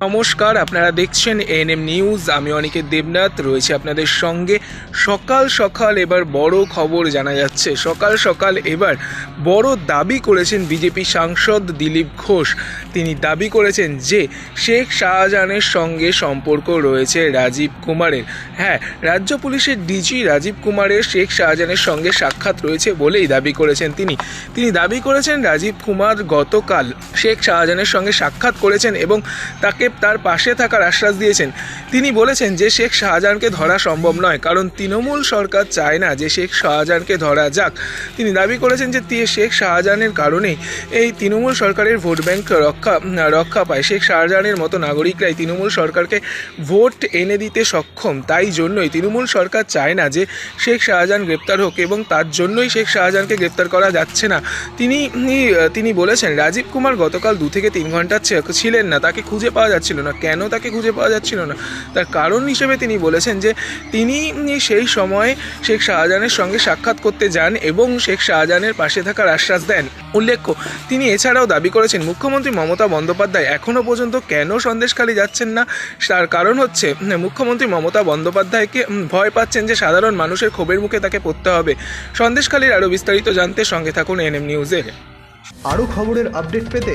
নমস্কার, আপনারা দেখছেন এএনএম নিউজ আমি অনেকে দেবনাথ, রয়েছে আপনাদের সঙ্গে। সকাল সকাল এবার বড় খবর জানা যাচ্ছে। সকাল সকাল এবার বড় দাবি করেছেন বিজেপি সাংসদ দিলীপ ঘোষ। তিনি দাবি করেছেন যে, শেখ শাহজাহানের সঙ্গে সম্পর্ক রয়েছে রাজীব কুমারের। হ্যাঁ রাজ্য পুলিশের ডিজি রাজীব কুমারের শেখ শাহজাহানের সঙ্গে সাক্ষাৎ রয়েছে বলেই দাবি করেছেন তিনি। তিনি দাবি করেছেন রাজীব কুমার গতকাল শেখ শাহজাহানের সঙ্গে সাক্ষাৎ করেছেন এবং তাকে তার পাশে থাকার আশ্বাস দিয়েছেন। তিনি বলেছেন যে শেখ শাহজাহানকে ধরা সম্ভব নয়, কারণ তৃণমূল সরকার চায় না যে শেখ শাহজাহানকে ধরা যাক। তিনি দাবি করেছেন যে শেখ শাহজাহানের কারণেই এই তৃণমূল সরকারের ভোট ব্যাংক রক্ষা রক্ষা পায়। শেখ শাহজাহানের মতো নাগরিকরাই তৃণমূল সরকারকে ভোট এনে দিতে সক্ষম। তাই জন্যই তৃণমূল সরকার চায় না যে শেখ শাহজাহান গ্রেপ্তার হোক এবং তার জন্যই শেখ শাহজাহানকে গ্রেপ্তার করা যাচ্ছে না। তিনি তিনি বলেছেন, রাজীব কুমার গতকাল দু থেকে তিন ঘণ্টা ছিলেন না, তাকে খুঁজে পাওয়া যাচ্ছিল না, কেন তাকে খুঁজে পাওয়া যাচ্ছিল না? তার কারণ হিসেবে তিনি বলেছেন যে, তিনি সেই সময় শেখ শাহজাহানের সঙ্গে সাক্ষাৎ করতে যান এবং শেখ শাহজাহানের পাশে থাকার আশ্বাস দেন। উল্লেখ্য, তিনি এছাড়াও দাবি করেছেন, মুখ্যমন্ত্রী মমতা বন্দ্যোপাধ্যায় এখনও পর্যন্ত কেন সন্দেশখালী যাচ্ছেন না? তার কারণ হচ্ছে, মুখ্যমন্ত্রী মমতা বন্দ্যোপাধ্যায়কে ভয় পাচ্ছেন যে, সাধারণ মানুষের ক্ষোভের মুখে তাকে পড়তে হবে। সন্দেশখালীর আরও বিস্তারিত জানতে সঙ্গে থাকুন এনএম নিউজের। আরও খবরের আপডেট পেতে